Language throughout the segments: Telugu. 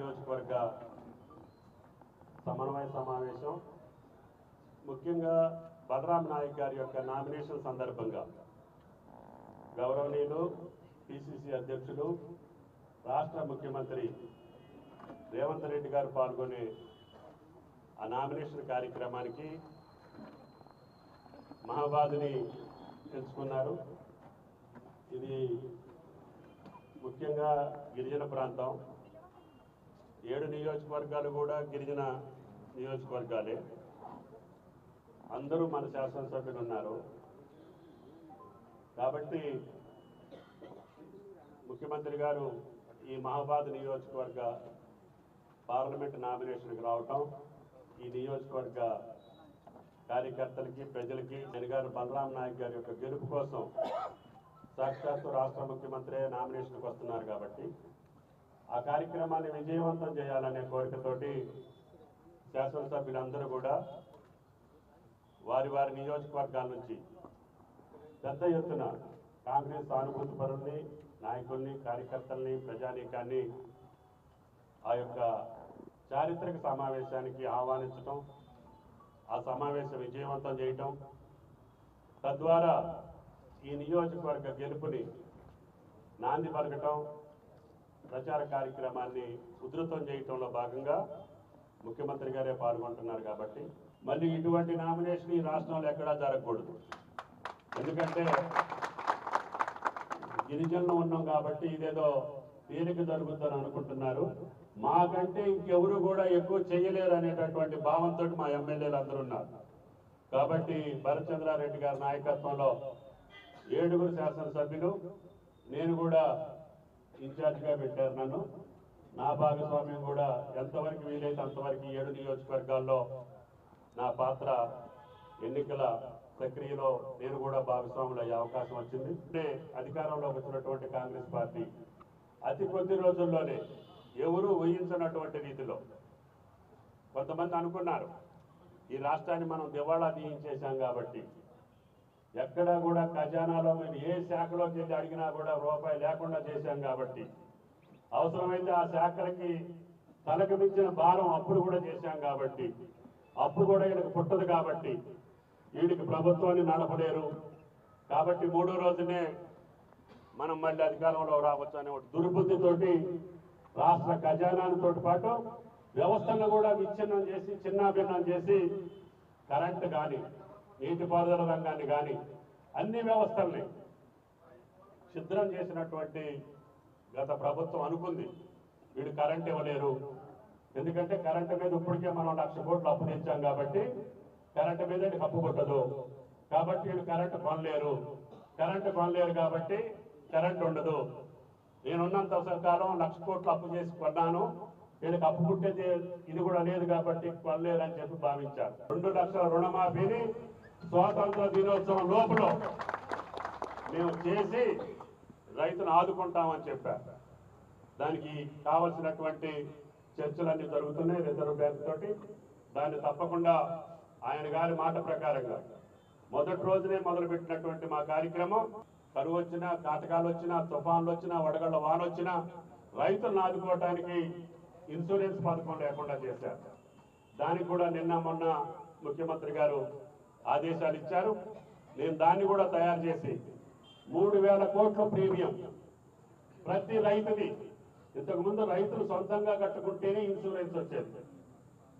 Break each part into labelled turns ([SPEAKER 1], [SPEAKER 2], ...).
[SPEAKER 1] నియోజకవర్గ సమన్వయ సమావేశం. ముఖ్యంగా బలరాం నాయక్ గారి యొక్క నామినేషన్ సందర్భంగా గౌరవనీయులు పిసిసి అధ్యక్షులు రాష్ట్ర ముఖ్యమంత్రి రేవంత్ రెడ్డి గారు పాల్గొనే ఆ నామినేషన్ కార్యక్రమానికి మహాబాదుని ఎంచుకున్నారు. ఇది ముఖ్యంగా గిరిజన ప్రాంతం. ఏడు నియోజకవర్గాలు కూడా గిరిజన నియోజకవర్గాలే. అందరూ మన శాసనసభ్యులు ఉన్నారు. కాబట్టి ముఖ్యమంత్రి గారు ఈ మహాబాద్ నియోజకవర్గ పార్లమెంట్ నామినేషన్కి రావటం ఈ నియోజకవర్గ కార్యకర్తలకి ప్రజలకి ఆయన గారు బలరాం నాయక్ గారి యొక్క గెలుపు కోసం సాక్షాత్తు రాష్ట్ర ముఖ్యమంత్రి నామినేషన్కి వస్తున్నారు కాబట్టి ఆ కార్యక్రమాన్ని విజయవంతం చేయాలనే కోరికతోటి శాసనసభ్యులందరూ కూడా వారి వారి నియోజకవర్గాల నుంచి పెద్ద ఎత్తున కాంగ్రెస్ సానుభూతి పరుల్ని నాయకుల్ని కార్యకర్తల్ని ప్రజానీకాన్ని ఆ యొక్క చారిత్రక సమావేశానికి ఆహ్వానించటం ఆ సమావేశం విజయవంతం చేయటం తద్వారా ఈ నియోజకవర్గ గెలుపుని నాంది పలకటం ప్రచార కార్యక్రమాన్ని ఉధృతం చేయటంలో భాగంగా ముఖ్యమంత్రి గారే పాల్గొంటున్నారు కాబట్టి మళ్ళీ ఇటువంటి నామినేషన్ ఈ రాష్ట్రంలో ఎక్కడా జరగకూడదు. ఎందుకంటే గిరిజనులు ఉన్నాం కాబట్టి ఇదేదో తేలిక జరుగుతుందని అనుకుంటున్నారు. మాకంటే ఇంకెవరు కూడా ఎక్కువ చేయలేరు అనేటటువంటి భావంతో మా ఎమ్మెల్యేలు అందరూ ఉన్నారు. కాబట్టి భరత్చంద్రారెడ్డి గారి నాయకత్వంలో ఏడుగురు శాసనసభ్యులు నేను కూడా ఇన్ఛార్జ్గా పెట్టారు నన్ను. నా భాగస్వామ్యం కూడా ఎంతవరకు వీలైతే అంతవరకు ఏడు నియోజకవర్గాల్లో నా పాత్ర ఎన్నికల ప్రక్రియలో నేను కూడా భాగస్వాములు అయ్యే అవకాశం వచ్చింది. అంటే అధికారంలోకి వచ్చినటువంటి కాంగ్రెస్ పార్టీ అతి కొద్ది రోజుల్లోనే ఎవరూ ఊహించినటువంటి రీతిలో కొంతమంది అనుకున్నారు ఈ రాష్ట్రాన్ని మనం దివాళా తీయించేశాం కాబట్టి ఎక్కడా కూడా ఖజానాలో మేము ఏ శాఖలోకి వెళ్ళి అడిగినా కూడా రూపాయి లేకుండా చేశాం కాబట్టి. అవసరమైతే ఆ శాఖలకి తలకు మించిన భారం అప్పుడు కూడా చేశాం కాబట్టి. అప్పుడు కూడా ఈయనకు పుట్టదు కాబట్టి. వీడికి ప్రభుత్వాన్ని నడపలేరు. కాబట్టి మూడో రోజునే మనం మళ్ళీ అధికారంలో రావచ్చు అనే ఒక దుర్బుద్ధితోటి రాష్ట్ర ఖజానాతో పాటు వ్యవస్థను కూడా విచ్ఛిన్నం చేసి చిన్నాభిన్నం చేసి కరెంట్ కానీ నీటిపారుదల రంగాన్ని కానీ అన్ని వ్యవస్థల్ని ఛిద్రం చేసినటువంటి గత ప్రభుత్వం అనుకుంది. వీడు కరెంట్ ఇవ్వలేరు. ఎందుకంటే కరెంటు మీద ఇప్పటికే మనం లక్ష కోట్లు అప్పు తెచ్చాం కాబట్టి కరెంటు మీద అప్పు కొట్టదు కాబట్టి వీడు కరెంటు కొనలేరు. కరెంటు కొనలేరు కాబట్టి కరెంట్ ఉండదు. నేనున్నంత కాలం లక్ష కోట్లు అప్పు చేసి కొన్నాను. వీళ్ళకి అప్పు పుట్టేది ఇది కూడా లేదు కాబట్టి కొనలేరు అని చెప్పి భావించారు రెండు లక్షల రుణమాఫీని స్వాతంత్ర దినోత్సవం లోపల మేము చేసి రైతును ఆదుకుంటామని చెప్పారు దానికి కావలసినటువంటి చర్చలన్నీ జరుగుతున్నాయి రిజర్వ్ బ్యాంక్ తోటి. దాన్ని తప్పకుండా ఆయన గారి మాట ప్రకారంగా మొదటి రోజునే మొదలుపెట్టినటువంటి మా కార్యక్రమం కరువు వచ్చినా కాటకాలు వచ్చినా తుఫాన్లు వచ్చినా వడగళ్ళ వాన వచ్చినా రైతులను ఆదుకోవడానికి ఇన్సూరెన్స్ పథకం లేకుండా చేశారు. దానికి కూడా నిన్న మొన్న ముఖ్యమంత్రి గారు ఆదేశాలు ఇచ్చారు. నేను దాన్ని కూడా తయారు చేసి మూడు వేల కోట్ల ప్రీమియం ప్రతి రైతుది ఇంతకుముందు రైతులు సొంతంగా కట్టుకుంటేనే ఇన్సూరెన్స్ వచ్చేది.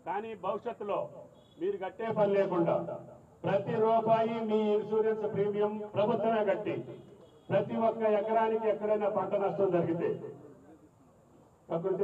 [SPEAKER 1] కానీ భవిష్యత్తులో మీరు కట్టే పని లేకుండా ప్రతి రూపాయి మీ ఇన్సూరెన్స్ ప్రీమియం ప్రభుత్వమే కట్టి ప్రతి ఒక్క ఎకరానికి ఎక్కడైనా పంట నష్టం జరిగితే ప్రకృతి